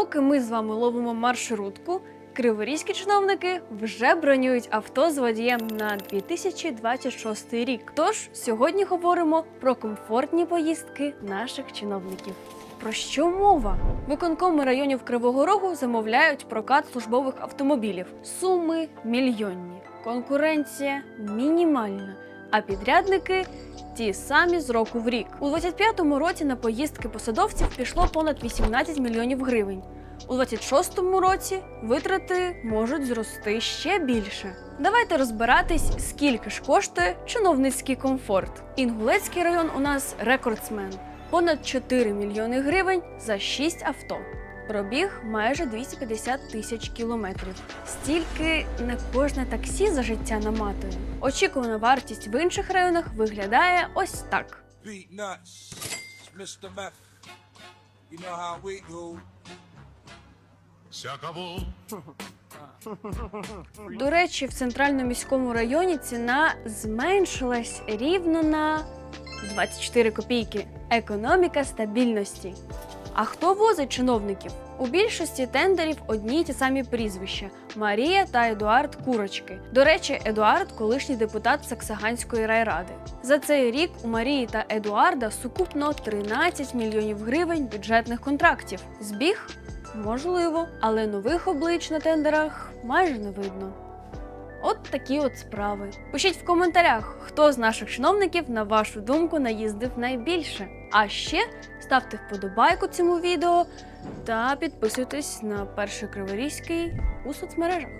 поки ми з вами ловимо маршрутку, криворізькі чиновники вже бронюють авто з водієм на 2026 рік. Тож сьогодні говоримо про комфортні поїздки наших чиновників. Про що мова? Виконкоми районів Кривого Рогу замовляють прокат службових автомобілів. Суми мільйонні, конкуренція мінімальна, а підрядники ті самі з року в рік. У 25-му році на поїздки посадовців пішло понад 18 мільйонів гривень. У 26-му році витрати можуть зрости ще більше. Давайте розбиратись, скільки ж коштує чиновницький комфорт. Інгулецький район у нас рекордсмен понад 4 мільйони гривень за 6 авто. Пробіг майже 250 тисяч кілометрів. Стільки не кожне таксі за життя наматує. Очікувана вартість в інших районах виглядає ось так. До речі, в центральному міському районі ціна зменшилась рівно на 24 копійки. Економіка стабільності. А хто возить чиновників? У більшості тендерів одні й ті самі прізвища Марія та Едуард Курочки. До речі, Едуард колишній депутат Саксаганської райради. За цей рік у Марії та Едуарда сукупно 13 мільйонів гривень бюджетних контрактів. Збіг Можливо, але нових облич на тендерах майже не видно. От такі от справи. Пишіть в коментарях, хто з наших чиновників, на вашу думку, наїздив найбільше. А ще ставте вподобайку цьому відео та підписуйтесь на перший криворізький у соцмережах.